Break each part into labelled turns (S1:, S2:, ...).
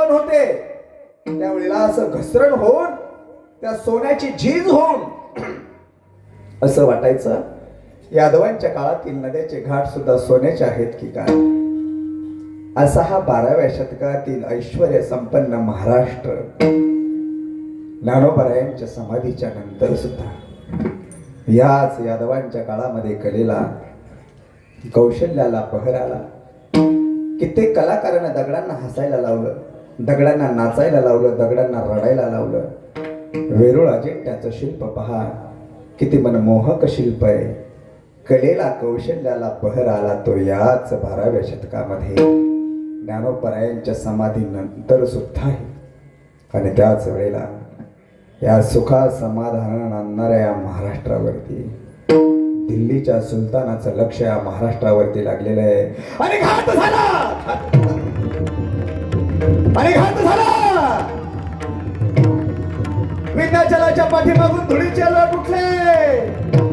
S1: कंकण होते? त्यावेळेला असं घसरण होऊन त्या सोन्याची झीज होऊन असं वाटायचं यादवांच्या काळातील नद्याचे घाट सुद्धा सोन्याचे आहेत की काय? असा हा बाराव्या शतकातील ऐश्वर संपन्न महाराष्ट्र ज्ञानोबरायांच्या समाधीच्या नंतर सुद्धा. याच यादवांच्या काळामध्ये कलेला कौशल्याला बहराला कित्येक कलाकारांना दगडांना हसायला लावलं. दगडांना नाचायला लावलं दगडांना रडायला लावलं. वेरूळ अजिंठ्याचं शिल्प पहा किती मनमोहक शिल्प आहे. कलेला कौशल्याला बहर आला तो याच बाराव्या शतकामध्ये. ज्ञानोपरायांच्या समाधीनंतर सुद्धा आहे. आणि त्याच वेळेला या सुखा समाधान आणणाऱ्या या महाराष्ट्रावरती दिल्लीच्या सुलतानाचं लक्ष या महाराष्ट्रावरती लागलेलं आहे. आणि घात झाला! आणि घात झाला. विंध्याचलाच्या पाठीमागून धुळीचे लोट उठले.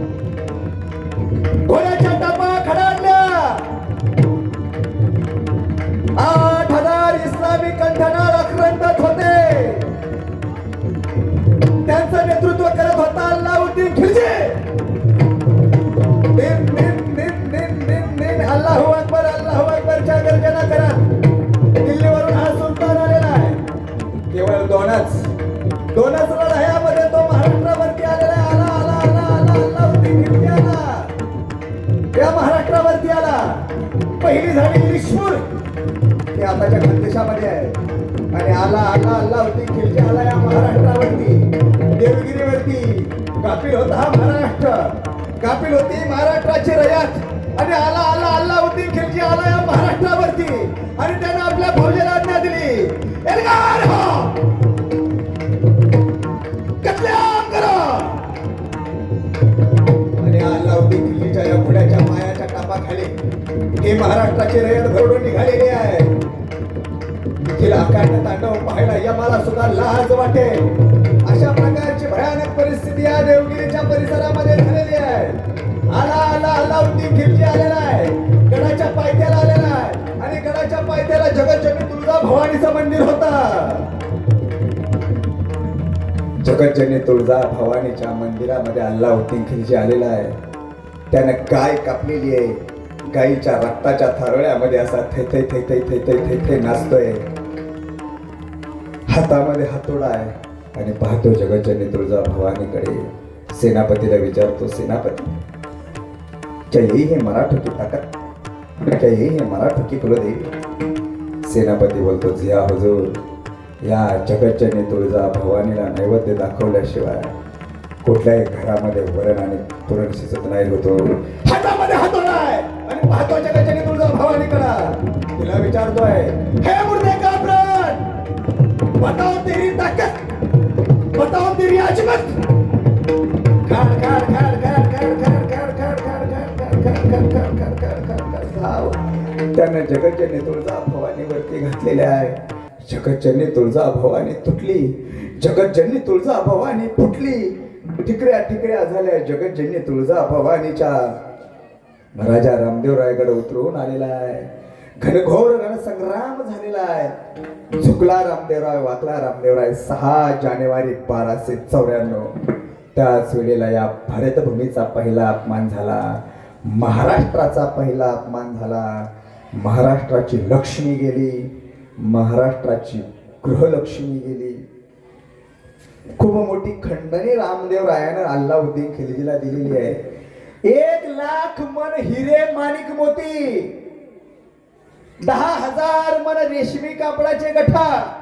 S1: केवळ दोनच. दोनच लढायामध्ये तो महाराष्ट्रावरती आलेला आला आला आला आला आला. आला या महाराष्ट्रावरती आला. पहिली झाली लिशपूर. ते आताच्या खानदेशामध्ये आहे. आणि आला आला आला होती खिलजी आला या महाराष्ट्रावरती. देवगिरीवरती. कापिल होता हा महाराष्ट्र. कापिल होती महाराष्ट्राची रयात. आणि आला आला आला खिलजी आला या महाराष्ट्रावरती. आणि त्यानं आपल्या फौजेला आज्ञा दिली. एल्गार हो! कत्लेआम करो! आणि अल्लाउद्दीन खिल्लीच्या या पुण्याच्या मायाच्या टापाखाली. हे महाराष्ट्राची रयत भरडून निघालेली आहे. तिला आकांड तांडव पाहायला या मला सुद्धा लाज वाटे अशा प्रकारची भयानक परिस्थिती या देवगिरीच्या परिसरामध्ये झालेली आहे. मंदिर होता. जगज्जने तुळजा भवानीच्या मंदिरामध्ये अल्ला उद्दीन आलेला आहे. त्यानं गाय कापलेली आहे. गायीच्या रक्ताच्या थरळ्यामध्ये असा थेथे थेथे थेथे थेथे नाचतोय. हातामध्ये हातोडा आहे. आणि पाहतो जगज्जने तुळजा भवानीकडे. सेनापतीला विचारतो सेनापती क्या यही है मराठों की ताकत? क्या यही है मराठों की कुलदेवी? सेनापती बोलतो जिया हजूर या जगतजनी तुळजा भवानीला नैवेद्य दाखवल्याशिवाय कुठल्याही घरामध्ये वरण आणि पुरण शिजत नाही होतो. हातामध्ये हातोडा आहे आणि पाहतो जगतजनी तुळजा भवानीकडे. तिला विचारतोय हे मुर्दे का प्राण बताओ तेरी ताकत बताओ तेरी अजमत. खाड खाड खाड खाड धाव. त्यानं जगतजनी तुळजा भवानीवरती घातलेले आहे. जगतजनी तुळजा भवानी तुटली. जगतजनी तुळजा भवानी फुटली. ठिकऱ्या ठिकऱ्या झाल्या जगतजनी तुळजा भवानीच्या राजा रामदेवरायकडे उतरून आलेला आहे. घनघोर रणसंग्राम झालेला आहे. झुकला रामदेवराय वाकला रामदेवराय सहा जानेवारी बाराशे चौऱ्याण्णव. त्याच वेळेला या भारतभूमीचा पहिला अपमान झाला. महाराष्ट्राचा पहिला अपमान झाला. महाराष्ट्राची लक्ष्मी गेली. महाराष्ट्राची गृहलक्ष्मी गेली. खूप मोठी खंडणी रामदेव रायानं अल्लाउद्दीन खिलजीला दिलेली आहे. एक लाख मन हिरे माणिक मोती. दहा हजार मन रेशमी कापडाचे गठा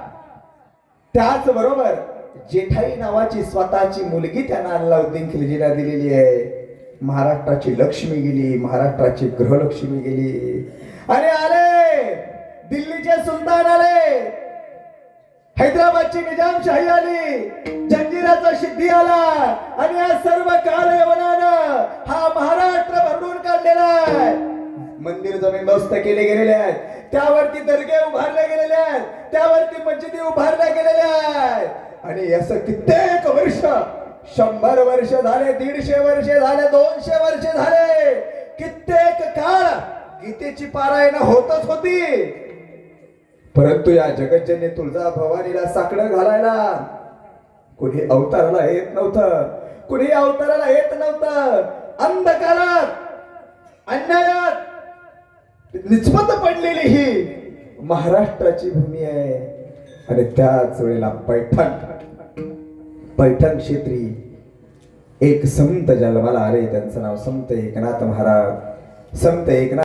S1: त्याच बरोबर जेठाई नावाची स्वतःची मुलगी त्यांना अल्लाउद्दीन खिलजीला दिलेली आहे. महाराष्ट्राची लक्ष्मी गेली महाराष्ट्राची गृहलक्ष्मी गेली. अरे आले! दिल्लीचे सुलतान आले! हैदराबादची निजामशाही आली जंजिराचा सिद्धी आला आणि या सर्व कालयवनानं हा महाराष्ट्र भरडून काढलेला आहे. मंदिर जमीन मस्त केले गेलेले आहेत. त्यावरती दर्गे उभारले गेलेले आहेत. त्यावरती मस्जिदी उभारल्या गेलेल्या आहेत. आणि असं कित्येक वर्ष शंभर वर्ष झाले दीडशे वर्ष झाले दोनशे वर्ष झाले. कित्येक काळ गीतेची पारायण होतच होती. परंतु या जगज्जने तुळजा भवानीला साकडं घालायला कुणी अवताराला येत नव्हतं कुणी अवताराला येत नव्हतं. अंधकारात अन्यायात निचपत पडलेली ही महाराष्ट्राची भूमी आहे. आणि त्याच वेळेला पैठण. पैठण क्षेत्री एक संत जन्माला आले त्यांचं नाव संत एकनाथ महाराज. संत एकनाथ